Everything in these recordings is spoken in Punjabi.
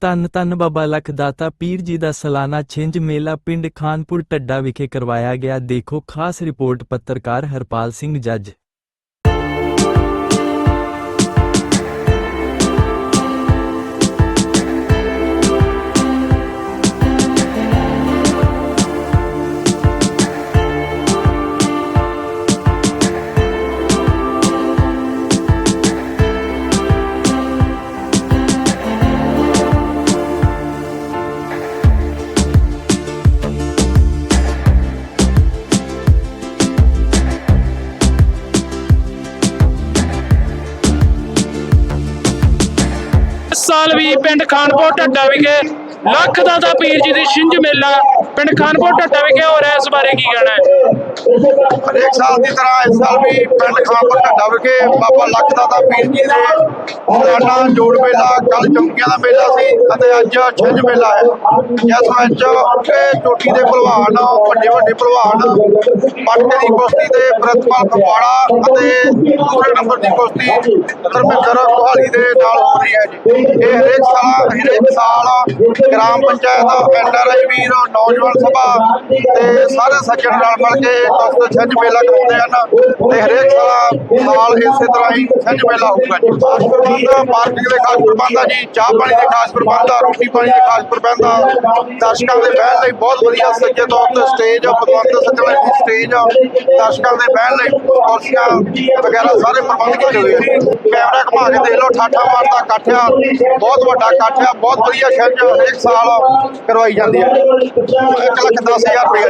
ਧੰਨ ਧੰਨ ਬਾਬਾ ਲਖਦਾਤਾ ਪੀਰ ਜੀ ਦਾ ਸਾਲਾਨਾ ਛਿੰਝ ਮੇਲਾ ਪਿੰਡ ਖਾਨਪੁਰ ਟੱਡਾ ਵਿਖੇ ਕਰਵਾਇਆ ਗਿਆ। ਦੇਖੋ ਖਾਸ ਰਿਪੋਰਟ ਪੱਤਰਕਾਰ ਹਰਪਾਲ ਸਿੰਘ ਜੱਜ। ਇਸ ਵੀ ਪਿੰਡ ਖਾਨਪੁਰ ਢੱਡਾ ਵਿਖੇ ਲੱਖ ਦਾ ਦਾ ਪੀਰ ਜੀ ਦੀ ਛਿੰਝ ਮੇਲਾ ਪਿੰਡ ਖਾਨਪੁਰ ਢੱਡਾ ਵਿਖੇ ਹੋ ਰਿਹਾ ਇਸ ਬਾਰੇ ਕੀ ਕਹਿਣਾ ਹੈ? ਹਰੇਕ ਸਾਲ ਦੀ ਤਰ੍ਹਾਂ ਇਸ ਸਾਲ ਵੀ ਪਿੰਡ ਖਾਨਪੁਰ ਢੱਡਾ ਵਿਖੇ ਬਾਬਾ ਲੱਖ ਦਾਤਾ ਪੀਰ ਜੀ ਦੇ ਸਾਲਾਨਾ ਜੋੜ ਮੇਲਾ ਕੱਲ ਚੌਂਕੀਆਂ ਦਾ ਮੇਲਾ ਸੀ ਅਤੇ ਅੱਜ ਛਿੰਝ ਮੇਲਾ ਹੈ। ਜਿਸ ਵਿੱਚ ਚੋਟੀ ਦੇ ਭਲਵਾਨ ਵੱਡੇ ਵੱਡੇ ਭਲਵਾਨ ਪਟਕੇ ਦੀ ਕੁਸ਼ਤੀ ਤੇ ਪ੍ਰਤਪਾਲ ਫਗਵਾੜਾ ਅਤੇ ਦੂਸਰੇ ਨੰਬਰ ਦੀ ਕੁਸ਼ਤੀ ਧਰਮਿੰਦਰ ਕੋਹਾਲੀ ਦੇ ਨਾਲ ਹੋ ਰਹੀ ਹੈ ਜੀ। ਇਹ ਹਰੇਕ ਸਾਲ ਹਰੇਕ ਸਾਲ ਗ੍ਰਾਮ ਪੰਚਾਇਤ ਐਨਆਰਆਈ ਵੀਰ, ਨੌਜਵਾਨ ਸਭਾ ਤੇ ਸਾਰੇ ਸੱਜਣ ਨਾਲ ਮਿਲ ਕੇ ਕੁਸ਼ਤ ਛਿੰਝ ਮੇਲਾ ਕਰਾਉਂਦੇ ਹਨ ਤੇ ਹਰੇਕ ਸਾਲ ਇਸੇ ਤਰ੍ਹਾਂ ਹੀ ਛਿੰਝ ਮੇਲਾ ਹੋਊਗਾ ਜੀ। ਖਾਸ ਪ੍ਰਬੰਧ ਪਾਰਕਿੰਗ ਦੇ ਖਾਸ ਪ੍ਰਬੰਧ ਆ ਜੀ, ਚਾਹ ਪਾਣੀ ਦੇ ਖਾਸ ਪ੍ਰਬੰਧ ਆ ਰੋਟੀ ਪਾਣੀ ਦੇ ਖਾਸ ਪ੍ਰਬੰਧ ਆ ਦਰਸ਼ਕਾਂ ਦੇ ਬਹਿਣ ਲਈ ਬਹੁਤ ਵਧੀਆ ਸੱਜੇ ਤੌਰ ਤੇ ਸਟੇਜ ਆ ਪਦਵੰਤ ਸੱਜਣ ਦੀ ਸਟੇਜ ਆ। ਦਰਸ਼ਕਾਂ ਦੇ ਬਹਿਣ ਲਈ ਕੁਰਸੀਆਂ ਵਗੈਰਾ ਸਾਰੇ ਪ੍ਰਬੰਧ ਕੀਤੇ ਹੋਏ ਆ। ਕੈਮਰਾ ਘੁਮਾ ਕੇ ਦੇਖ ਲਓ, ਠਾਠਾ ਮਾਰਦਾ ਇਕੱਠ ਆ ਬਹੁਤ ਵੱਡਾ ਇਕੱਠ ਆ ਬਹੁਤ ਵਧੀਆ ਛਿੰਝ ਹਰੇਕ ਸਾਲ ਕਰਵਾਈ ਜਾਂਦੀ ਹੈ ਇੱਕ ਲੱਖ ਦਸ ਹਜ਼ਾਰ ਰੁਪਏ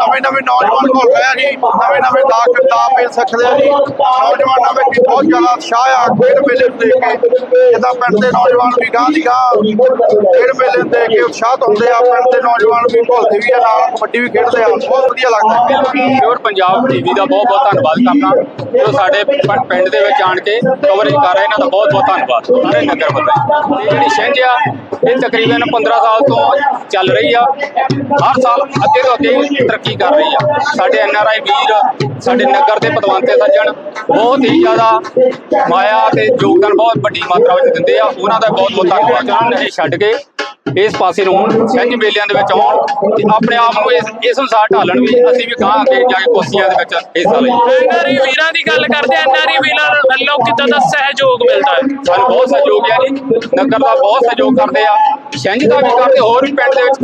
ਨਵੇਂ ਨਵੇਂ ਨੌਜਵਾਨ ਕੋਲ ਰਹੇ ਆ ਜੀ ਨਵੇਂ ਨਵੇਂ ਦਾ ਕਿਰਦਾ ਮਿਲ ਸਕਦੇ ਆ ਜੀ। ਨੌਜਵਾਨਾਂ ਵਿੱਚ ਬਹੁਤ ਜ਼ਿਆਦਾ ਉਤਸ਼ਾਹ ਆ ਖੇਡ ਮੇਲੇ ਨੂੰ ਦੇਖ ਕੇ। ਜਿੱਦਾਂ ਪਿੰਡ ਦੇ ਨੌਜਵਾਨ ਵੀ ਗਾਂ ਦੀ ਗਾਂ ਖੇਡ ਮੇਲੇ ਨੂੰ ਦੇਖ ਕੇ ਉਤਸ਼ਾਹਤ ਹੁੰਦੇ ਆ ਪਿੰਡ ਦੇ ਨੌਜਵਾਨ ਵੀ ਭੁੱਲਦੇ ਵੀ ਆ ਨਾਲ ਕਬੱਡੀ ਵੀ ਖੇਡਦੇ ਆ ਬਹੁਤ ਵਧੀਆ ਲੱਗਦਾ। ਪਿਓਰ ਪੰਜਾਬ ਟੀਵੀ ਦਾ ਬਹੁਤ ਬਹੁਤ ਧੰਨਵਾਦ ਕਰਨਾ ਜੋ ਸਾਡੇ ਪਿੰਡ ਦੇ ਵਿੱਚ ਆਣ ਕੇ ਕਵਰੇਜ ਕਰ ਰਹੇ ਇਹਨਾਂ ਦਾ ਬਹੁਤ ਬਹੁਤ ਧੰਨਵਾਦ। ਸਾਰੇ ਨਗਰ ਵੱਲੋਂ। ਇਹ ਜਿਹੜੀ ਛਿੰਝ ਆ ਇਹ ਤਕਰੀਬਨ 15 ਸਾਲ ਤੋਂ ਚੱਲ ਰਹੀ ਆ। ਹਰ ਸਾਲ ਅੱਗੇ ਤੋਂ ਅੱਗੇ ਤਰੱਕੀ ਕਰ ਰਹੀ ਆ। ਸਾਡੇ ਐਨ ਆਰ ਆਈ ਵੀਰ ਸਾਡੇ ਨਗਰ ਦੇ ਪਦਵੰਤੇ ਸੱਜਣ ਬਹੁਤ ਹੀ ਜ਼ਿਆਦਾ ਮਾਇਆ ਤੇ ਯੋਗਦਾਨ ਬਹੁਤ ਵੱਡੀ ਮਾਤਰਾ ਵਿੱਚ ਦਿੰਦੇ ਆ। ਉਹਨਾਂ ਦਾ ਬਹੁਤ ਬਹੁਤ ਧੰਨਵਾਦ। ਉਹਨਾਂ ਨੇ ਛੱਡ ਕੇ ਇਸ ਪਾਸੇ ਨੂੰ ਛਿੰਝ ਮੇਲਿਆਂ ਦੇ ਵਿੱਚ ਆਉਣ ਤੇ ਆਪਣੇ ਆਪ ਨੂੰ ਇਸ ਇਸ ਅਨੁਸਾਰ ਢਾਲਣ ਵੀ ਅਸੀਂ ਵੀ ਗਾਂ ਅੱਗੇ ਜਾ ਕੇ ਕੁਸ਼ਤੀਆਂ ਦੇ ਵਿੱਚ ਹਿੱਸਾ ਲਈਏ। ਐਨਆਰਈ ਵੀਰਾਂ ਦੀ ਗੱਲ ਕਰਦੇ ਐਨਆਰਈ ਵੀਰਾਂ ਵੱਲੋਂ ਕਿੱਦਾਂ ਦਾ ਸਹਿਯੋਗ ਮਿਲਦਾ ਹੈ? ਸਾਨੂੰ ਬਹੁਤ ਸਹਿਯੋਗ ਹੈ ਜੀ। ਨਗਰ ਦਾ ਬਹੁਤ ਸਹਿਯੋਗ ਕਰਦੇ ਆ। ਛਿੰਝ ਦਾ ਵੀ ਕਰਦੇ ਹੋਰ ਵੀ ਪਿੰਡ ਦੇ ਵਿੱਚ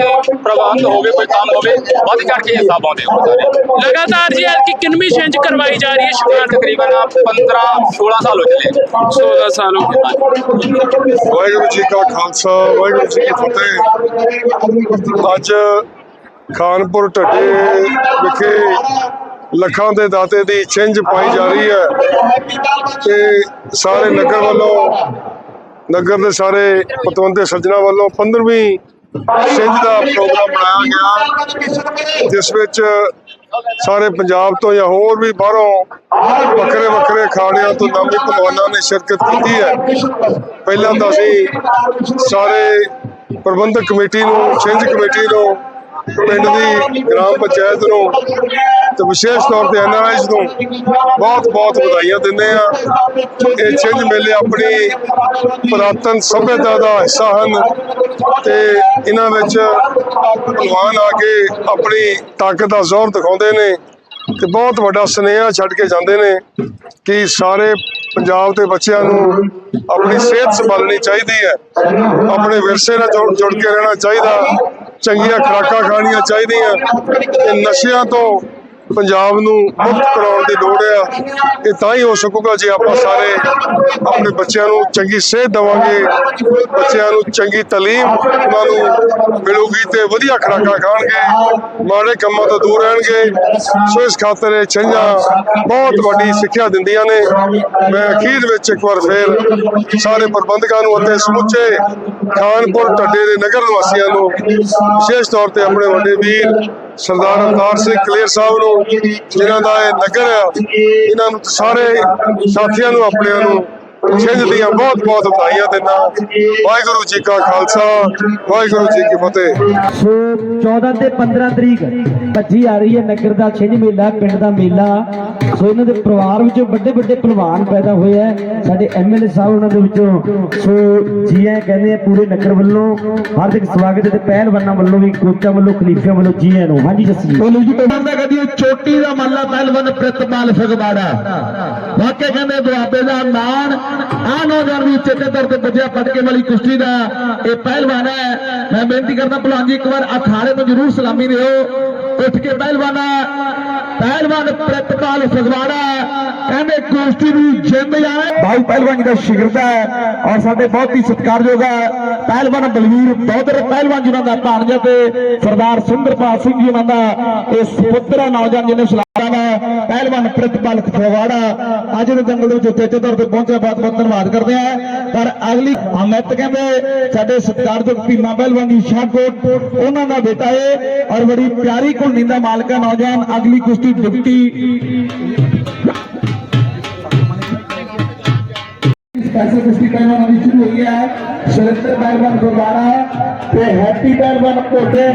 ਪ੍ਰਬੰਧ ਹੋਵੇ ਕੋਈ ਕੰਮ ਹੋਵੇ ਵੱਧ ਚੜ ਕੇ ਹਿੱਸਾ ਪਾਉਂਦੇ ਹੋ ਸਾਰੇ। ਲਗਾਤਾਰ ਜੀ ਐਤਕੀ ਕਿੰਨਵੀਂ ਛਿੰਝ ਕਰਵਾਈ ਜਾ ਰਹੀ ਹੈ ਸ਼ੁਕਰਾਨ ਤਕਰੀਬਨ 15 16 ਸਾਲ ਹੋ ਚੱਲੇ 16 ਸਾਲ ਹੋ ਗਏ। ਵਾਹਿਗੁਰੂ ਜੀ ਕਾ ਖਾਲਸਾ ਵਾਹਿਗੁਰੂ ਜੀ ਕੀ ਫਤਿਹ। ਅੱਜ ਖਾਨਪੁਰ ਢੱਡੇ ਵਿਖੇ ਲੱਖਾਂ ਦੇ ਦਾਤੇ ਦੀ ਛਿੰਝ ਪਾਈ ਜਾ ਰਹੀ ਹੈ ਤੇ ਸਾਰੇ ਨਗਰ ਵੱਲੋਂ, ਨਗਰ ਦੇ ਸਾਰੇ ਪਤਵੰਤੇ ਸੱਜਣਾ ਵੱਲੋਂ 15ਵੀਂ ਛਿੰਝ ਦਾ ਪ੍ਰੋਗਰਾਮ ਬਣਾਇਆ ਗਿਆ, ਜਿਸ ਵਿੱਚ ਸਾਰੇ ਪੰਜਾਬ ਤੋਂ ਜਾਂ ਹੋਰ ਵੀ ਬਾਹਰੋਂ ਵੱਖਰੇ ਵੱਖਰੇ ਖਾਣਿਆਂ ਤੋਂ ਨਾਮੀ ਪਹਿਲਵਾਨਾਂ ਨੇ ਸ਼ਿਰਕਤ ਕੀਤੀ ਹੈ। ਪਹਿਲਾਂ ਤਾਂ ਅਸੀਂ ਸਾਰੇ ਪ੍ਰਬੰਧਕ ਕਮੇਟੀ ਨੂੰ, ਛਿੰਝ ਕਮੇਟੀ ਨੂੰ, ਪਿੰਡ ਦੀ ਗ੍ਰਾਮ ਪੰਚਾਇਤ ਨੂੰ ਤੇ ਵਿਸ਼ੇਸ਼ ਤੌਰ ਤੇ ਐਨਆਰਆਈਜ਼ ਨੂੰ ਬਹੁਤ ਬਹੁਤ ਵਧਾਈਆਂ ਦਿੰਦੇ ਆ ਇਹ ਛਿੰਝ ਮੇਲੇ ਆਪਣੀ ਪੁਰਾਤਨ ਸਭਿਅਤਾ ਦਾ ਹਿੱਸਾ ਹਨ ਤੇ ਇਹਨਾਂ ਵਿੱਚ ਭਗਵਾਨ ਆ ਕੇ ਆਪਣੀ ਤਾਕਤ ਦਾ ਜ਼ੋਰ ਦਿਖਾਉਂਦੇ ਨੇ ਤੇ ਬਹੁਤ ਵੱਡਾ ਸੁਨੇਹਾ ਛੱਡ ਕੇ ਜਾਂਦੇ ਨੇ ਕਿ ਸਾਰੇ ਪੰਜਾਬ ਦੇ ਬੱਚਿਆਂ ਨੂੰ ਆਪਣੀ ਸਿਹਤ ਸੰਭਾਲਣੀ ਚਾਹੀਦੀ ਹੈ। ਆਪਣੇ ਵਿਰਸੇ ਨਾਲ ਜੁੜ ਜੁੜ ਕੇ ਰਹਿਣਾ ਚਾਹੀਦਾ। ਚੰਗੀਆਂ ਖੁਰਾਕਾਂ ਖਾਣੀਆਂ ਚਾਹੀਦੀਆਂ। ਤੇ ਨਸ਼ਿਆਂ ਤੋਂ ਪੰਜਾਬ ਨੂੰ ਮੁਕਤ ਕਰਾਉਣ ਦੀ ਲੋੜ ਆ। ਇਹ ਤਾਂ ਹੀ ਹੋ ਸਕੂਗਾ ਜੇ ਆਪਾਂ ਸਾਰੇ ਆਪਣੇ ਬੱਚਿਆਂ ਨੂੰ ਚੰਗੀ ਸਿਹਤ ਦੇਵਾਂਗੇ। ਬੱਚਿਆਂ ਨੂੰ ਚੰਗੀ ਤਾਲੀਮ ਉਹਨਾਂ ਨੂੰ ਮਿਲੂਗੀ ਤੇ ਵਧੀਆ ਖੁਰਾਕਾਂ ਖਾਣਗੇ। ਮਾੜੇ ਕੰਮਾਂ ਤੋਂ ਦੂਰ ਰਹਿਣਗੇ। ਸੋ ਇਸ ਖਾਤਰ ਇਹ ਛੰਝਾਂ ਬਹੁਤ ਵੱਡੀ ਸਿੱਖਿਆ ਦਿੰਦੀਆਂ ਨੇ। ਮੈਂ ਅਖੀਰ ਵਿੱਚ ਇੱਕ ਵਾਰ ਫੇਰ ਸਾਰੇ ਪ੍ਰਬੰਧਕਾਂ ਨੂੰ ਅਤੇ ਸਮੁੱਚੇ ਖਾਨਪੁਰ ਢੱਡੇ ਦੇ ਨਗਰ ਨਿਵਾਸੀਆਂ ਨੂੰ, ਵਿਸ਼ੇਸ਼ ਤੌਰ ਤੇ ਆਪਣੇ ਵੱਡੇ ਵੀਰ ਸਰਦਾਰ ਅਵਤਾਰ ਸਿੰਘ ਕਲੇਰ ਸਾਹਿਬ ਨੂੰ, ਜਿਨ੍ਹਾਂ ਦਾ ਇਹ ਨਗਰ ਆ, ਇਹਨਾਂ ਨੂੰ ਸਾਰੇ ਸਾਥੀਆਂ ਨੂੰ, ਆਪਣਿਆਂ ਨੂੰ ਛਿੰਝ ਦੀਆਂ ਬਹੁਤ ਬਹੁਤ ਵਧਾਈਆਂ ਦਿੰਦਾ ਵਾਹਿਗੁਰੂ ਜੀ ਕਾ ਖਾਲਸਾ ਵਾਹਿਗੁਰੂ ਜੀ ਕੀ ਫਤਿਹ। ਸੋ 14 ਤੇ 15 ਤਰੀਕ ਭੱਜੀ ਆ ਰਹੀ ਹੈ ਨਗਰ ਦਾ ਛਿੰਝ ਮੇਲਾ ਪਿੰਡ ਦਾ ਮੇਲਾ। ਸੋ ਇਹਨਾਂ ਦੇ ਪਰਿਵਾਰ ਵਿੱਚੋਂ ਵੱਡੇ ਵੱਡੇ ਪਹਿਲਵਾਨ ਪੈਦਾ ਹੋਏ ਆ। ਸਾਡੇ ਐਮਐਲਏ ਸਾਹਿਬ ਉਹਨਾਂ ਦੇ ਵਿੱਚੋਂ। ਸੋ ਜੀ ਆਇਆਂ ਕਹਿੰਦੇ ਆ ਪੂਰੇ ਨਗਰ ਵੱਲੋਂ ਹਾਰਦਿਕ ਸਵਾਗਤ ਤੇ ਪਹਿਲਵਾਨਾਂ ਵੱਲੋਂ ਵੀ ਕੋਚਾਂ ਵੱਲੋਂ ਖਲੀਫਿਆਂ ਵੱਲੋਂ ਜੀ ਆਇਆਂ ਨੂੰ। ਹਾਂਜੀ ਜੱਸੀ ਜੀ ਬੋਲੋ ਜੀ ਬੰਦਾ ਕਦੀ ਚੋਟੀ ਦਾ ਮੱਲਾ ਪਹਿਲਵਾਨ ਪ੍ਰਿਤਪਾਲ ਫਗਵਾੜਾ। ਵਾਕਿਆ ਕਹਿੰਦੇ ਦੁਆਬੇ ਦਾ ਮਾਣ ਆ ਨੌਜਵਾਨ ਵੀ ਚੇਤੇ ਤੌਰ ਤੇ ਬੱਜਿਆ ਪਟਕੇ ਵਾਲੀ ਕੁਸ਼ਤੀ ਦਾ ਇਹ ਪਹਿਲਵਾਨ ਹੈ। ਮੈਂ ਬੇਨਤੀ ਕਰਦਾ ਭਲਵਾਨ ਜੀ, ਇੱਕ ਵਾਰ ਅਖਾੜੇ ਨੂੰ ਜ਼ਰੂਰ ਸਲਾਮੀ ਦਿਓ। ਉੱਠ ਕੇ ਪਹਿਲਵਾਨਾ, ਪਹਿਲਵਾਨ ਪ੍ਰਿਤਪਾਲ ਫਗਵਾੜਾ ਕਹਿੰਦੇ ਕੁਸ਼ਤੀ ਦੀ ਜਿੰਦ ਜਾਵੇ ਭਾਈ ਪਹਿਲਵਾਨ ਦਾ ਸ਼ਿਗਰਦ ਹੈ ਔਰ ਸਾਡੇ ਬਹੁਤ ਹੀ ਸਤਿਕਾਰਯੋਗ ਹੈ। ਪਹਿਲਵਾਨ ਬਲਵੀਰ ਬੌਦਰ ਪਹਿਲਵਾਨ ਜੀ ਦਾ ਭਾਣਜਾ ਤੇ ਸਰਦਾਰ ਸੁੰਦਰਪਾਲ ਸਿੰਘ ਜੀ ਉਹਨਾਂ ਦਾ ਇਹ ਸੁਪੁੱਤਰਾ ਨੌਜਵਾਨ ਜਿਹਨੇ ਸਲਾਮਾਂ ਦਾ ਪਹਿਲਵਾਨ ਪ੍ਰਿਤਪਾਲ ਖਵਾੜਾ ਅੱਜ ਦੇ ਜੰਗਲ ਦੇ ਵਿੱਚ ਉੱਚੇ ਤੌਰ ਤੇ ਪਹੁੰਚਿਆ, ਬਹੁਤ ਬਹੁਤ ਧੰਨਵਾਦ ਕਰਦੇ ਆ ਪਰ ਅਗਲੀ ਅਮਿਤ ਕਹਿੰਦੇ, ਸਾਡੇ ਸਤਿਕਾਰਯੋਗ ਭੀਮਾ ਪਹਿਲਵਾਨ ਜੀ ਸ਼ਾਹਕੋਟ, ਉਹਨਾਂ ਦਾ ਬੇਟਾ ਹੈ ਔਰ ਬੜੀ ਪਿਆਰੀ ਕੁਲਨੀ ਦਾ ਮਾਲਕ ਹੈ ਨੌਜਵਾਨ, ਅਗਲੀ ਕੁਸ਼ਤੀ ਡਿਪਟੀ ਸਪੈਸ਼ਲ ਕੁਸ਼ਤੀ ਪਹਿਲਵਾਨ ਦੀ ਸ਼ੁਰੂ ਹੋਈ ਹੈ। ਸੁਰਿੰਦਰ ਪਹਿਲਵਾਨ ਗੁਰਦਾਰਾ ਤੇ ਹੈਪੀ ਪਹਿਲਵਾਨ ਭੋਡੇ,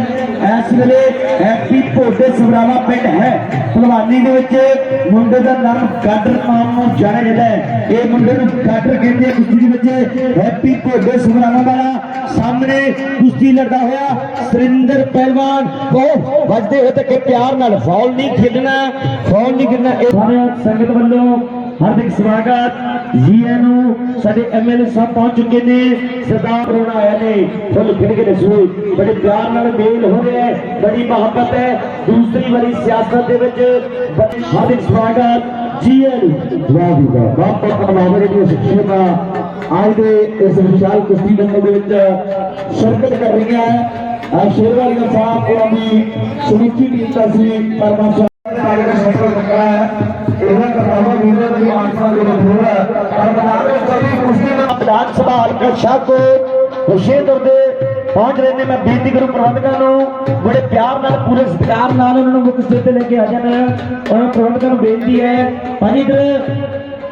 ਇਸ ਵੇਲੇ ਹੈਪੀ ਭੋਡੇ ਸਵਰਾਵਾ ਪਿੰਡ ਹੈ। ਪਹਿਲਵਾਨੀ ਦੇ ਵਿੱਚ ਮੁੰਡੇ ਦਾ ਨਾਮ ਗਾਡਰ ਨਾਮ ਨੂੰ ਜਾਣਿਆ ਜਾਂਦਾ ਹੈ। ਇਹ ਮੁੰਡੇ ਨੂੰ ਗਾਡਰ ਕਹਿੰਦੇ ਆ। ਕੁਸ਼ਤੀ ਦੇ ਵਿੱਚ ਹੈਪੀ ਭੋਡੇ ਸਵਰਾਵਾ ਵਾਲਾ ਸਾਹਮਣੇ ਕੁਸ਼ਤੀ ਲੜਦਾ ਹੋਇਆ ਸੁਰਿੰਦਰ ਪਹਿਲਵਾਨ ਉਹ ਵੱਜਦੇ ਹੋਏ ਤੇ ਪਿਆਰ ਨਾਲ ਫਾਉਲ ਨਹੀਂ ਖੇਡਣਾ ਫਾਉਲ ਨਹੀਂ ਖੇਡਣਾ। ਇਹ ਸੰਗਤ ਵੱਲੋਂ ਹਾਰਦਿਕ ਸਵਾਗਤ। ਜੀ ਸਾਡੇ ਐਮਐਲਏ ਸਾਹਿਬ ਪਹੁੰਚ ਚੁੱਕੇ ਨੇ। ਸਰਦਾਰ ਰੋਣਾ ਆਇਆ ਨੇ। ਫੁੱਲ ਖਿੜ ਕੇ ਦੱਸੋ, ਬੜੇ ਪਿਆਰ ਨਾਲ ਮੇਲ ਹੋ ਰਿਹਾ ਹੈ, ਬੜੀ ਮੁਹੱਬਤ ਹੈ। ਦੂਸਰੀ ਵਾਰੀ ਸਿਆਸਤ ਦੇ ਵਿੱਚ ਹਾਰਦਿਕ ਸਵਾਗਤ। ਜੀ ਵਾਹ ਜੀ ਵਾਹ। ਬਹੁਤ ਬਹੁਤ ਧੰਨਵਾਦ ਜਿਹੜੀਆਂ ਸਿੱਖਿਆ ਅੱਜ ਦੇ ਇਸ ਵਿਸ਼ਾਲ ਕੁਸ਼ਤੀ ਦੰਗਲ ਦੇ ਵਿੱਚ ਸ਼ਿਰਕਤ ਕਰ ਰਹੀਆਂ ਹੈ। ਆ ਸ਼ੇਰਵਾਲੀਆ ਸਾਹਿਬ, ਉਹਨਾਂ ਦੀ ਸਮੁੱਚੀ ਟੀਮ ਦਾ ਸੀ ਪਰਮਾਸ਼ਾ ਕਾਲੇ ਦਾ ਸਫਲ ਲੱਗਾ ਵੀਰਾਂ ਦੀ ਆਸਾ ਦੇ ਰਖੂਰ ਹੈ। ਪਰ ਬਨਾਵੇ ਸਭੀ ਕੁਸ਼ਤੀ ਦਾ ਵਿਧਾਨ ਸਭਾ ਹਲਕਾ ਸ਼ਾਹਕੋ ਹੁਸ਼ਿਆਰਪੁਰ ਦੇ ਪਹੁੰਚ ਰਹੇ ਨੇ। ਮੈਂ ਬੇਨਤੀ ਕਰੂ ਪ੍ਰਬੰਧਕਾਂ ਨੂੰ ਬੜੇ ਪਿਆਰ ਨਾਲ ਪੂਰੇ ਸਤਿਕਾਰ ਨਾਲ ਉਹਨਾਂ ਨੂੰ ਮੁੱਖ ਸਥਿਤੀ ਤੇ ਲੈ ਕੇ ਆ ਜਾਣਾ ਔਰ ਪ੍ਰਬੰਧਕਾਂ ਨੂੰ ਬੇਨਤੀ ਹੈ ਭਾਜੀ ਇਧਰ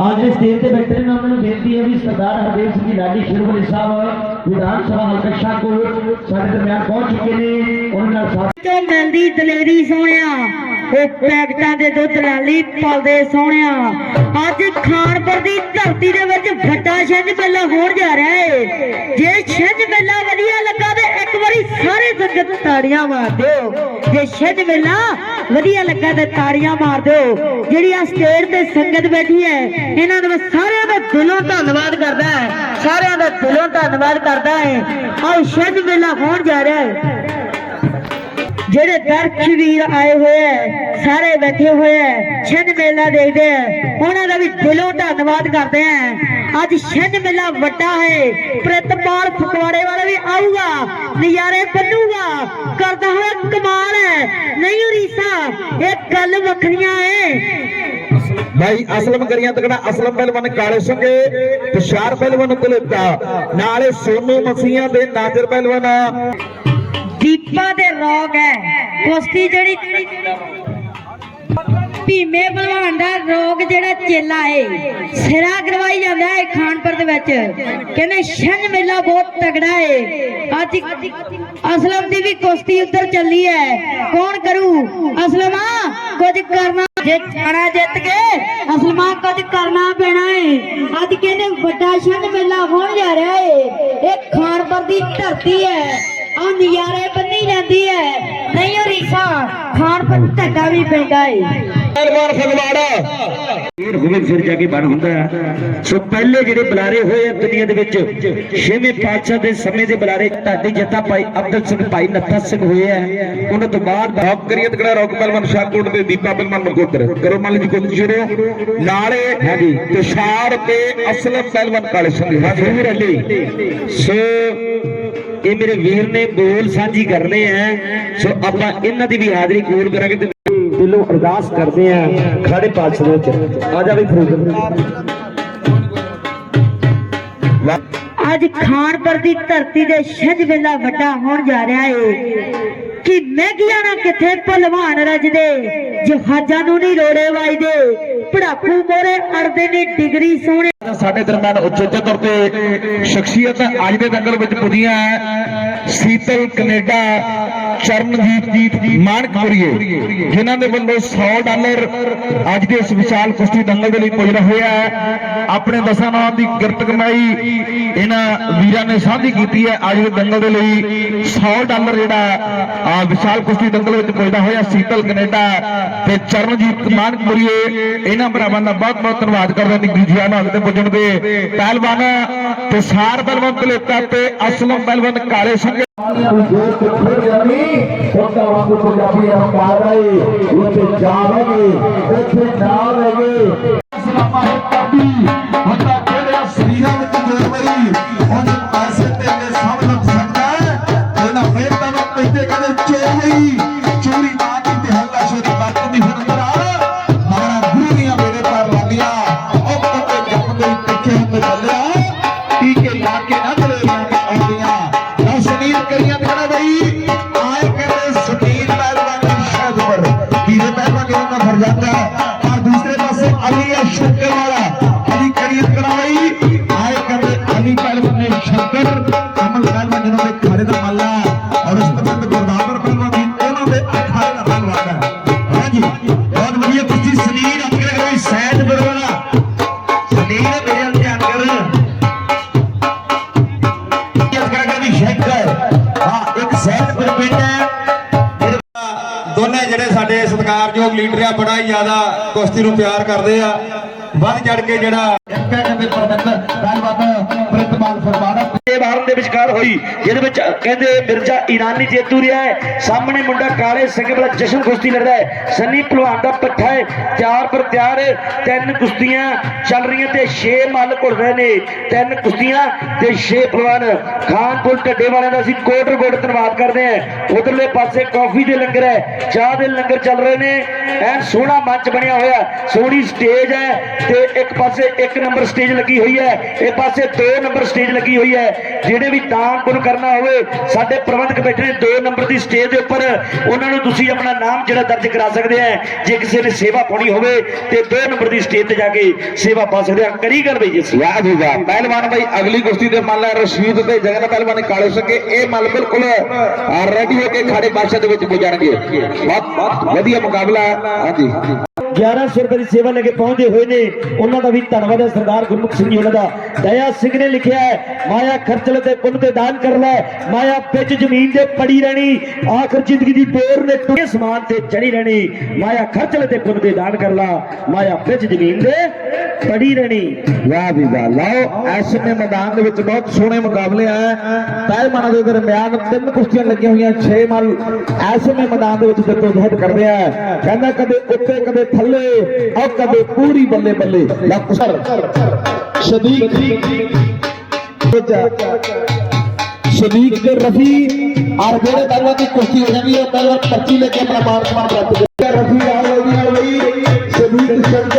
ਅੱਜ ਦੇ ਸਟੇਜ ਤੇ ਬੈਠੇ ਨੇ ਉਹਨਾਂ ਨੂੰ ਬੇਨਤੀ ਹੈ ਵੀ ਸਰਦਾਰ ਹਰਦੇਵ ਸਿੰਘ ਜੀ ਲਾਡੀ ਸ਼ਿਰਵਲੀ ਸਾਹਿਬ ਵਿਧਾਨ ਸਭਾ ਹਲਕਾ ਸ਼ਾਹਕੋ ਸਾਡੇ ਦਰਮਿਆਨ ਪਹੁੰਚ ਚੁੱਕੇ ਨੇ। ਉਹਨਾਂ ਨਾਲ ਸਾਥ ਤੋਂ ਮਿਲਦੀ ਦਲੇਰੀ ਸੋਹਣਿਆ। ਉਹ ਪੈਕਟਾਂ ਦੇ ਦੁੱਧ ਲਾਲੀ ਪਲਦੇ ਸੋਹਣਿਆ। ਅੱਜ ਖਾਨਪੁਰ ਦੀ ਧਰਤੀ ਦੇ ਵਿੱਚ ਵੱਡਾ ਛਿੰਝ ਮੇਲਾ ਹੋਣ ਜਾ ਰਿਹਾ ਏ। ਜੇ ਛਿੰਝ ਮੇਲਾ ਵਧੀਆ ਲੱਗਾ ਤੇ ਇੱਕ ਵਾਰੀ ਸਾਰੇ ਸੰਗਤ ਤਾੜੀਆਂ ਮਾਰ ਦਿਓ। ਜੇ ਛਿੰਝ ਮੇਲਾ ਵਧੀਆ ਲੱਗਾ ਤੇ ਤਾੜੀਆਂ ਮਾਰ ਦਿਓ। ਜਿਹੜੀ ਆ ਸਟੇਜ ਤੇ ਸੰਗਤ ਬੈਠੀ ਹੈ, ਇਹਨਾਂ ਦਾ ਸਾਰਿਆਂ ਦਾ ਦਿਲੋਂ ਧੰਨਵਾਦ ਕਰਦਾ ਹੈ। ਸਾਰਿਆਂ ਦਾ ਦਿਲੋਂ ਧੰਨਵਾਦ ਕਰਦਾ ਹੈ। ਆਓ ਛਿੰਝ ਮੇਲਾ ਹੋਣ ਜਾ ਰਿਹਾ ਹੈ ਜਿਹੜੇ ਦਰਸ਼ਕ ਵੀਰ ਆਏ ਹੋਏ ਐ, ਸਾਰੇ ਬੈਠੇ ਹੋਏ ਐ ਛਿੰਝ ਮੇਲਾ ਦੇਖਦੇ ਐ, ਉਹਨਾਂ ਦਾ ਵੀ ਦਿਲੋਂ ਧੰਨਵਾਦ ਕਰਦੇ ਐ। ਅੱਜ ਛਿੰਝ ਮੇਲਾ ਵੱਡਾ ਹੈ, ਪ੍ਰਿਤਪਾਲ ਫਕਵਾੜੇ ਵਾਲਾ ਵੀ ਆਊਗਾ, ਨਜ਼ਾਰੇ ਬੰਨੂਗਾ ਕਰਦਾ ਹੋਇਆ ਕਮਾਲ ਹੈ ਨਹੀਂ ਰੀਸਾ ਇਹ ਗੱਲ ਵੱਖਰੀਆਂ ਐ। ਭਾਈ ਅਸਲਮ ਕਰੀਆਂ ਤਕੜਾ, ਅਸਲਮ ਪਹਿਲਵਾਨ ਕਾਲੇ ਸੰਗੇ, ਤੁਸ਼ਾਰ ਪਹਿਲਵਾਨ ਕੁਲਤਾ ਨਾਲੇ ਸੋਨੂ ਮਸੀਆਂ ਦੇ ਨਾਜ਼ਰ ਪਹਿਲਵਾਨ ਦੀਪਾ ਦੇ ਰੋਗ ਹੈ। ਕੁਸ਼ਤੀ ਜਿਹੜੀ ਭੀਮੇ ਭਲਵਾਨ ਦਾ ਰੋਗ ਜਿਹੜਾ ਚੇਲਾ ਏ, ਸਿਰਾ ਕਰਵਾਈ ਜਾਂਦਾ ਹੈ ਖਾਨਪੁਰ ਦੇ ਵਿੱਚ। ਕਹਿੰਦੇ ਛੰਝ ਮੇਲਾ ਬਹੁਤ ਤਗੜਾ ਏ। ਅੱਜ ਅਸਲਮ ਦੀ ਵੀ ਕੁਸ਼ਤੀ ਉੱਧਰ ਚੱਲੀ ਹੈ। ਕੌਣ ਕਰੂ? ਅਸਲਮਾ, ਕੁਝ ਕਰਨਾ ਜੇ ਜਾਣਾ ਜਿੱਤ ਕੇ, ਅਸਲਮਾ, ਕੁਝ ਕਰਨਾ ਪੈਣਾ ਏ। ਅੱਜ ਕਹਿੰਦੇ ਵੱਡਾ ਛੰਝ ਮੇਲਾ ਹੋਣ ਜਾ ਰਿਹਾ ਏ। ਇਹ ਖਾਨਪੁਰ ਦੀ ਧਰਤੀ ਹੈ। ਆ ਨਜ਼ਾਰੇ ਬੰਨੀ ਜਾਂਦੀ ਹੈ। ਨਹੀਂ ਉਹ ਰੀਸਾ ਖਾਣ ਪਰ ਢੱਡਾ ਵੀ ਪੈਂਦਾ ਏ। ਪਹਿਲਵਾਨ ਫਗਵਾੜਾ। ਇਹ ਹੋਵੇ ਫਿਰ ਜਾ ਕੇ ਬਣ ਹੁੰਦਾ ਹੈ। ਸੋ ਪਹਿਲੇ ਜਿਹੜੇ ਬੁਲਾਰੇ ਹੋਏ ਆ ਦੁਨੀਆ ਦੇ ਵਿੱਚ ਛੇਵੇਂ ਪਾਤਸ਼ਾਹ ਦੇ ਸਮੇਂ ਦੇ ਬੁਲਾਰੇ ਢਾਡੀ ਜੱਤਾ ਭਾਈ ਅਬਦੁਲ ਸਿੰਘ ਭਾਈ ਨੱਥਾ ਸਿੰਘ ਹੋਏ ਆ। ਉਹਨਾਂ ਤੋਂ ਬਾਅਦ ਰੌਕ ਕਰੀਏ ਤਕੜਾ ਰੌਕ ਪਹਿਲਵਾਨ ਸ਼ਾਹਕੋਟ ਦੇ ਦੀਪਾ ਪਹਿਲਵਾਨ ਮਕੋਦਰ ਕਰੋ ਮੱਲ ਜੀ ਕੋਲ ਸ਼ੁਰੂ ਨਾਲੇ ਹਾਂਜੀ। ਤੁਸ਼ਾਰ ਤੇ ਅਸਲਮ ਪਹਿਲਵਾਨ ਕਾਲੇ ਸਿੰਘ ਹਜ਼ੂਰ। ਅਲੀ ਸੋ ਇਹ ਮੇਰੇ ਵੀਰ ਨੇ ਬੋਲ ਸਾਂਝੀ ਕਰਨੇ ਆ, ਸੋ ਆਪਾਂ ਇਹਨਾਂ ਦੀ ਵੀ ਹਾਜ਼ਰੀ ਕਬੂਲ ਕਰਾਂਗੇ ਤੇ ਦਿਲੋਂ ਅਰਦਾਸ ਕਰਦੇ ਆ ਖੜੇ ਪਾਤਸ਼ਾਹ ਵਿੱਚ। ਆ ਜਾ ਵੀ ਫਰੂਦ ਅੱਜ ਖਾਨਪੁਰ ਦੀ ਧਰਤੀ ਦੇ ਛਿੰਝ ਮੇਲਾ ਵੱਡਾ ਹੋਣ ਜਾ ਰਿਹਾ ਏ। ਕਿ ਮਹਿੰਗੀਆਂ ਨਾ ਕਿੱਥੇ ਭਲਵਾਨ ਰਜਦੇ? ਜਹਾਜ਼ਾਂ ਨੂੰ ਨਹੀਂ ਰੋੜੇ ਵਾਜਦੇ। ਪੜਾਕੂ ਮੋਰੇ ਅੜਦੇ ਨੇ ਡਿਗਰੀ ਸੋਹਣੇ। ਸਾਡੇ ਦਰਮਿਆਨ ਉਚੇਚੇ ਤੌਰ ਤੇ ਸ਼ਖਸੀਅਤ ਅੱਜ ਦੇ ਦੰਗਲ ਵਿੱਚ ਪੁੱਜੀਆਂ ਹੈ। ਸੀਤਲ ਕੈਨੇਡਾ ਚਰਨਜੀਤ ਮਾਨਕਪੁਰੀਏ ਜਿਨ੍ਹਾਂ ਦੇ ਵੱਲੋਂ 100 ਡਾਲਰ ਅੱਜ ਦੇ ਇਸ ਵਿਸ਼ਾਲ ਕੁਸ਼ਤੀ ਦੰਗਲ ਦੇ ਲਈ ਪੁੱਜਦਾ ਹੋਇਆ ਹੈ। ਆਪਣੇ ਦਸਾਂ ਨਾਮ ਦੀ ਕਿਰਤ ਕਮਾਈ ਇਹਨਾਂ ਵੀਰਾਂ ਨੇ ਸਾਂਝੀ ਕੀਤੀ ਹੈ। ਅੱਜ ਦੇ ਦੰਗਲ ਦੇ ਲਈ 100 ਡਾਲਰ ਜਿਹੜਾ ਆ ਵਿਸ਼ਾਲ ਕੁਸ਼ਤੀ ਦੰਗਲ ਵਿੱਚ ਪੁੱਜਦਾ ਹੋਇਆ ਸੀਤਲ ਕੈਨੇਡਾ ਤੇ ਚਰਨਜੀਤ ਮਾਨਕਪੁਰੀਏ ਇਹਨਾਂ ਭਰਾਵਾਂ ਦਾ ਬਹੁਤ ਬਹੁਤ ਧੰਨਵਾਦ ਕਰਦੇ ਹਾਂ ਨਿਗਰੀਜੀਆਂ ਨਾਲ ਤੇ ਪੁੱਜਣ ਦੇ। ਪਹਿਲਵਾਨ ਤੇ ਸਾਰ ਪਹਿਲਵਾਨ ਕਲੇਤਾ ਤੇ, ਅਸਲਮ ਪਹਿਲਵਾਨ ਕਾਲੇ ਸਿੰਘ। ਜੋ ਕਿੱਥੇ ਜਾਣੀ ਉਹਦਾ ਵਾਂਗੂ ਪੰਜਾਬੀ ਹੰਕਾਰ ਆਏ ਉੱਥੇ ਜਾਵਾਂਗੇ ਉੱਥੇ ਨਾ ਰਹੇਗੇ ਸਲਾਮਾ ਕੱਢੀ ਬੰਦਾ ਕਿਹੜਾ ਸਰੀਰਾਂ ਵਿੱਚ ਜੋਰ ਮਰੀ ਹੁਣ ਪੈਸੇ ਤੇਰੇ ਸਭ ਲੱਗ ਸਕਦਾ ਹੈ ਇਹਨਾਂ ਮਿਹਨਤਾਂ ਨੂੰ ਪੈਂਦੇ ਕਦੇ ਚੋਰੀ ਚੋਰੀ ਨਾ ਕੀਤੀ ਹੱਲਾ ਸ਼ੋਰੀ ਵਰਤ ਨਹੀਂ ਫਿਰ ਅੰਦਰ ਆ ਮਗਰ ਗੁਰੂ ਦੀਆਂ ਮੇਰੇ ਪਰ ਲੱਗੀਆਂ ਉਹ ਕੰਦੇ ਜੰਮਦੇ ਪਿੱਛੇ ਹੁੰਦੇ ਚੱਲਿਆ ਸਤਿਕਾਰਯੋਗ ਲੀਡਰ ਆ, ਬੜਾ ਹੀ ਜ਼ਿਆਦਾ ਕੁਸ਼ਤੀ ਨੂੰ ਪਿਆਰ ਕਰਦੇ ਆ। ਵੱਧ ਚੜ ਕੇ ਜਿਹੜਾ ਇੱਕ ਕਹਿੰਦੇ ਪ੍ਰਬੰਧਕ ਵਿਚਕਾਰ ਹੋਈ, ਜਿਹਦੇ ਵਿੱਚ ਕਹਿੰਦੇ ਮਿਰਜ਼ਾ ਈਰਾਨੀ ਜੇਤੂ ਰਿਹਾ ਹੈ। ਸਾਹਮਣੇ ਮੁੰਡਾ ਕਾਲੇ ਸਿੰਘ ਵਾਲਾ ਜਸ਼ਨ ਕੁਸ਼ਤੀ ਲੜਦਾ ਹੈ। ਸੰਨੀ ਪਹਿਲਵਾਨ ਦਾ ਪੱਠਾ ਹੈ, ਤਿਆਰ ਪਰ ਤਿਆਰ, ਤਿੰਨ ਕੁਸ਼ਤੀਆਂ ਚੱਲ ਰਹੀਆਂ ਤੇ 6 ਮੱਲ ਘੁਲ ਰਹੇ ਨੇ। ਤਿੰਨ ਕੁਸ਼ਤੀਆਂ ਤੇ 6 ਪਹਿਲਵਾਨ ਖਾਨਪੁਰ ਢੱਡੇ ਵਾਲਿਆਂ ਦਾ ਅਸੀਂ ਕੋਟ ਕੋਟ ਧੰਨਵਾਦ ਕਰਦੇ ਹਾਂ। ਉਧਰਲੇ ਪਾਸੇ ਕਾਫੀ ਦੇ ਲੰਗਰ ਹੈ, ਚਾਹ ਦੇ ਲੰਗਰ ਚੱਲ ਰਹੇ ਨੇ। ਐਨ ਸੋਹਣਾ ਮੰਚ ਬਣਿਆ ਹੋਇਆ, ਸੋਹਣੀ ਸਟੇਜ ਹੈ ਤੇ ਇੱਕ ਪਾਸੇ ਇੱਕ ਨੰਬਰ ਸਟੇਜ ਲੱਗੀ ਹੋਈ ਹੈ, ਇੱਕ ਪਾਸੇ ਦੋ ਨੰਬਰ ਸਟੇਜ ਲੱਗੀ ਹੋਈ ਹੈ, ਜਿਹੜੇ ਵੀ ਦਾਨ ਪੁੰਨ ਕਰਨਾ ਹੋਵੇ, ਸਾਡੇ ਪ੍ਰਬੰਧਕ ਬੈਠੇ ਨੇ ਦੋ ਨੰਬਰ ਦੀ ਸਟੇਜ ਦੇ ਉੱਪਰ। ਉਹਨਾਂ ਨੂੰ ਤੁਸੀਂ ਆਪਣਾ ਨਾਮ ਜਿਹੜਾ ਦਰਜ ਕਰਾ ਸਕਦੇ ਆ, ਜੇ ਕਿਸੇ ਨੇ ਸੇਵਾ ਪਾਉਣੀ ਹੋਵੇ, ਤੇ ਦੋ ਨੰਬਰ ਦੀ ਸਟੇਜ ਤੇ ਜਾ ਕੇ ਸੇਵਾ ਪਾ ਸਕਦੇ ਆ। ਕਰੀ ਗੱਲ ਬਈ ਜੀ। ਵਾਹ ਜੀ ਵਾਹ। ਪਹਿਲਵਾਨ ਭਾਈ ਅਗਲੀ ਕੁਸ਼ਤੀ ਦੇ ਮੰਨ ਲਾ ਰਸ਼ੀਦ ਤੇ ਜਗਨ ਪਹਿਲਵਾਨ ਕਾਲੇ ਸੰਗੇ ਇਹ ਮੱਲ ਬਿਲਕੁਲ ਰੈਡੀ ਹੋ ਕੇ ਖਾੜੇ ਬਾਦਸ਼ਾਹ ਦੇ ਵਿੱਚ ਪੁਜਾਣਗੇ ਬਹੁਤ ਬਹੁਤ ਵਧੀਆ ਮੁਕਾਬਲਾ। ਹਾਂਜੀ। 1100 ਰੁਪਏ ਦੀ ਸੇਵਾ ਲੈ ਕੇ ਪਹੁੰਚੇ ਹੋਏ ਨੇ, ਉਹਨਾਂ ਦਾ ਵੀ ਧੰਨਵਾਦ ਹੈ ਸਰਦਾਰ ਗੁਰਮੁਖ ਸਿੰਘ ਜੀ ਉਹਨਾਂ ਦਾ। ਦਇਆ ਸਿੰਘ ਨੇ ਲਿਖਿਆ ਹੈ, ਮਾਇਆ ਖਰਚਲ ਤੇ ਪੁੰਨ ਤੇ ਦਾਨ ਕਰ ਲੈ, ਮਾਇਆ ਵਿੱਚ ਜ਼ਮੀਨ ਤੇ ਪੜੀ ਰਹਿਣੀ, ਆਖਰ ਜ਼ਿੰਦਗੀ ਦੀ ਬੋਰ ਨੇ ਟੁੱਟੇ ਸਮਾਨ ਤੇ ਚੜੀ ਰਹਿਣੀ, ਮਾਇਆ ਖਰਚਲ ਤੇ ਪੁੰਨ ਤੇ ਦਾਨ ਕਰ ਲਾ, ਮਾਇਆ ਵਿੱਚ ਜ਼ਮੀਨ ਤੇ ਪੜੀ ਰਹਿਣੀ। ਵਾਹ ਵੀ ਵਾਹ। ਲਓ ਐਸਨੇ ਮੈਦਾਨ ਦੇ ਵਿੱਚ ਬਹੁਤ ਸੋਹਣੇ ਮੁਕਾਬਲੇ ਆ। ਪਹਿਲਵਾਨਾਂ ਦੇ ਦਰਮਿਆਨ ਤਿੰਨ ਕੁਸ਼ਤੀਆਂ ਲੱਗੀਆਂ ਹੋਈਆਂ 6 ਮੱਲ ਐਸਨੇ ਮੈਦਾਨ ਦੇ ਵਿੱਚ ਜਦੋਜਹਿਦ ਕਰਦੇ ਆ ਕਹਿੰਦਾ ਕਦੇ ਉੱਤੇ ਕਦੇ ਥੱਲੇ ਔਰ ਕਦੇ ਪੂਰੀ ਬੱਲੇ ਬੱਲੇ। ਲਕਸਰ ਸਦੀਕ। ਸਦੀਕ ਤੇ ਰਫੀ ਔਰ ਜਿਹੜੇ ਪਹਿਲਵਾਨ ਦੀ ਕੁਸ਼ਤੀ ਹੋ ਜਾਂਦੀ ਹੈ ਉਹ ਪਹਿਲਵਾਨ ਪਰਚੀ ਲੈ ਕੇ ਆਪਣਾ ਮਾਨ ਸਨਮਾਨ ਪ੍ਰਾਪਤ ਕਰਦੇ ਰਫੀ ਆ ਲਗੀ ਆ ਬਈ ਸਦੀਕ ਸ਼ੰਕਰ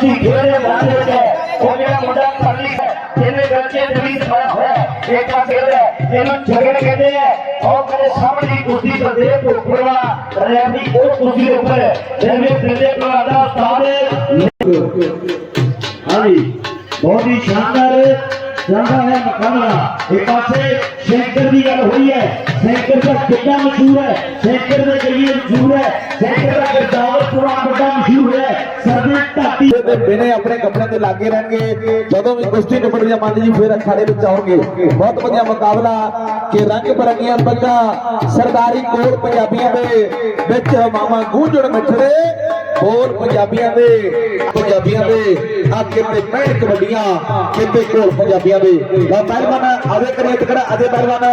ਦੂਜੀ ਘੇਰੇ ਬਾਹਰ ਵਿੱਚ ਹੈ ਉਹ ਜਿਹੜਾ ਮੁੰਡਾ ਪਰਲੀ ਹੈ ਇਹਨੇ ਬੱਚੇ ਜ਼ਮੀਨ ਪਾਇਆ ਹੋਇਆ ਇੱਕ ਪਾਸੇ ਇਹਦਾ ਇਹਨੂੰ ਝਗੜ ਕਹਿੰਦੇ ਆ, ਉਹ ਕਦੇ ਸਾਹਮਣੇ ਦੀ ਕੁਰਸੀ ਤੇ ਦੇ ਉੱਪਰ ਵਾਲਾ ਰੈਫਰੀ ਉਹ ਕੁਰਸੀ ਦੇ ਉੱਪਰ ਜਿਵੇਂ ਪਿੰਡੇ ਭਰਾ ਦਾ ਉਸਤਾਦ ਹਾਂਜੀ। ਬਹੁਤ ਹੀ ਸ਼ਾਨਦਾਰ ਜਾਂਦਾ ਹੈ ਮੁਕਾਬਲਾ ਇੱਕ ਪਾਸੇ ਸ਼ੇਖਰ ਦੀ ਗੱਲ ਹੋਈ ਹੈ ਸ਼ੇਖਰ ਦਾ ਕਿੱਡਾ ਮਸ਼ਹੂਰ ਹੈ ਸ਼ੇਖਰ ਦੇ ਜਰੀਏ ਮਸ਼ਹੂਰ ਹੈ ਸ਼ੇਖਰ ਦਾ ਗਰਦਾਵਰ ਪੂਰਾ ਵੱਡਾ ਮਸ਼ਹੂਰ ਹੈ ਸਰਦੇ ਢਾਟੀ ਤੇ ਬਿਨੇ ਆਪਣੇ ਕੱਪੜੇ ਤੇ ਲੱਗੇ ਰਹਿਣਗੇ, ਜਦੋਂ ਵੀ ਕੁਸ਼ਤੀ ਨਿਬੜ ਜਾ ਮੰਨ ਜੀ ਫਿਰ ਅਖਾੜੇ ਵਿੱਚ ਆਉਣਗੇ। ਬਹੁਤ ਵਧੀਆ ਮੁਕਾਬਲਾ ਕਿ ਰੰਗ ਬਰੰਗੀਆਂ ਪੱਗਾਂ ਸਰਦਾਰੀ ਕੋਟ ਪੰਜਾਬੀਆਂ ਦੇ ਵਿੱਚ ਮਾਮਾ ਗੂੰਜਣ ਮਿੱਠੜੇ ਬੋਲ ਪੰਜਾਬੀਆਂ ਦੇ ਪੰਜਾਬੀਆਂ ਦੇ ਆ ਕਿਤੇ ਮਿਹਨਤ ਕਬੱਡੀਆਂ, ਕਿਤੇ ਕੋਲ ਪੰਜਾਬੀਆਂ ਦੇ ਲਾ ਪਹਿਲਵਾਨ ਆਵੇ ਕਰੇ ਤਕੜਾ ਅਜੇ ਪਹਿਲਵਾਨ।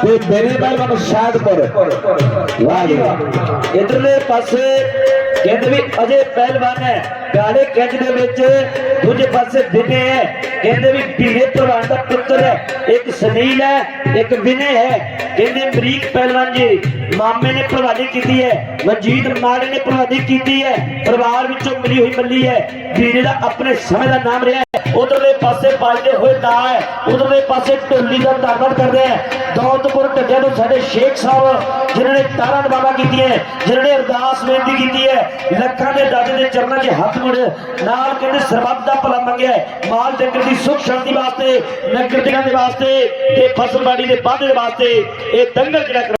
ਤੇ ਮੇਰੇ ਪਹਿਲਵਾਨ ਸ਼ਾਦਪੁਰ ਵਾਹ ਜੀ ਇਧਰਲੇ ਪਾਸੇ ਕਹਿੰਦੇ ਵੀ ਅਜੇ ਪਹਿਲਵਾਨ ਹੈ। ਗਾੜੇ ਕੱਜ ਦੇ ਵਿੱਚ ਦੂਜੇ ਪਾਸੇ ਵਿਨੇ ਹੈ। ਕਹਿੰਦੇ ਵੀ ਢੀਲੇ ਪ੍ਰਵਾਨ ਦਾ ਪੁੱਤਰ ਹੈ। ਇੱਕ ਸੁਨੀਲ ਹੈ, ਇੱਕ ਵਿਨੇ ਹੈ। ਕਹਿੰਦੇ ਮਰੀਕ ਪਹਿਲਵਾਨ ਜੀ, ਮਾਮੇ ਨੇ ਪ੍ਰਵਾਨੀ ਕੀਤੀ ਹੈ। ਮਨਜੀਤ ਮਾੜੇ ਨੇ ਪ੍ਰਵਾਨੀ ਕੀਤੀ ਹੈ। ਪਰਿਵਾਰ ਵਿੱਚੋਂ ਮਿਲੀ ਹੋਈ ਮੱਲੀ ਹੈ। ਵੀਰੇ ਦਾ ਆਪਣੇ ਸਮੇਂ ਦਾ ਨਾਮ ਰਿਹਾ ਉਧਰਲੇ ਪਾਸੇ ਵੱਜਦੇ ਹੋਏ ਦਾ ਹੈ। ਉਧਰਲੇ ਪਾਸੇ ਢੋਲੀ ਦਾ ਧੰਨਵਾਦ ਕਰਦੇ ਆ ਦੌਲਤਪੁਰ ਢੱਡਿਆਂ ਤੋਂ ਸਾਡੇ ਸ਼ੇਖ ਸਾਹਿਬ, ਜਿਨ੍ਹਾਂ ਨੇ ਤਾਰਾਂ ਬਾਬਾ ਕੀਤੀਆਂ ਜਿਨ੍ਹਾਂ ਨੇ ਅਰਦਾਸ ਬੇਨਤੀ ਕੀਤੀ ਹੈ, ਲੱਖਾਂ ਦੇ ਦਾਦੇ ਦੇ ਚਰਨਾਂ 'ਚ ਹੱਥ ਮੁੜ, ਨਾਲ ਕਹਿੰਦੇ ਸਰਬੱਤ ਦਾ ਭਲਾ ਮੰਗਿਆ ਮਾਲ ਡੰਗਰ ਦੀ ਸੁਖ ਸ਼ਾਂਤੀ ਵਾਸਤੇ, ਨਗਰ ਦੇ ਵਾਸਤੇ ਤੇ ਫਸਲ ਬਾੜੀ ਦੇ ਵਾਧੇ ਵਾਸਤੇ ਇਹ ਦੰਗਲ ਜਿਹੜਾ